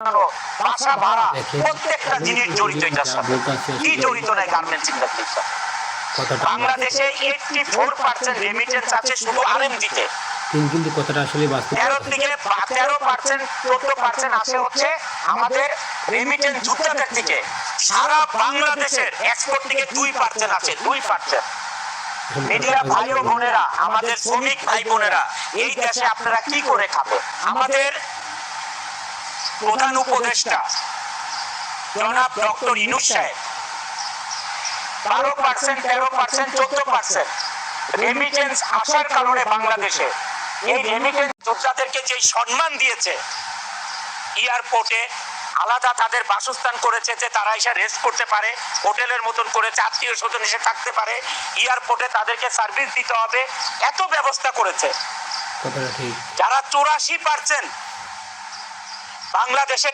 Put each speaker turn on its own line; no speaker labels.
বাসা ভাড়া প্রত্যেকটা জিনিস জড়িত এটার সাথে। কি জড়িত নাই গার্মেন্টস ইন্ডাস্ট্রির সাথে বাংলাদেশে এইটটি ফোর পার্সেন্ট রেমিটেন্স আছে শুধু আরএমজিতে
কিন্তু কিন্তু কথাটা আসলে বাস্তব।
তেরো থেকে তেরো পার্সেন্ট চোদ্দ পার্সেন্ট আসে হচ্ছে আমাদের রেমিটেন্স যুক্তাদের থেকে সারা বাংলাদেশের এক্সপোর্ট থেকে দুই পার্সেন্ট আছে দুই পার্সেন্ট মিডিয়া ভাই বোনেরা আমাদের শ্রমিক ভাই বোনেরা এই দেশে আপনারা কি করে খাবে আমাদের প্রধান উপদেষ্টা জনাব ডক্টর ইনুস সাহেব। বারো পার্সেন্ট তেরো পার্সেন্ট চোদ্দ পার্সেন্ট রেমিটেন্স আসার কারণে বাংলাদেশে। এই রেমিটেন্স যোদ্ধাদেরকে যে সম্মান দিয়েছে এয়ারপোর্টে আলাদা তাদের বাসস্থান করেছে যে তারা এসে রেস্ট করতে পারে হোটেলের মতন করেছে আত্মীয় স্বজন এসে থাকতে পারে এয়ারপোর্টে তাদেরকে সার্ভিস দিতে হবে এত ব্যবস্থা করেছে। যারা চৌরাশি পার্সেন্ট বাংলাদেশে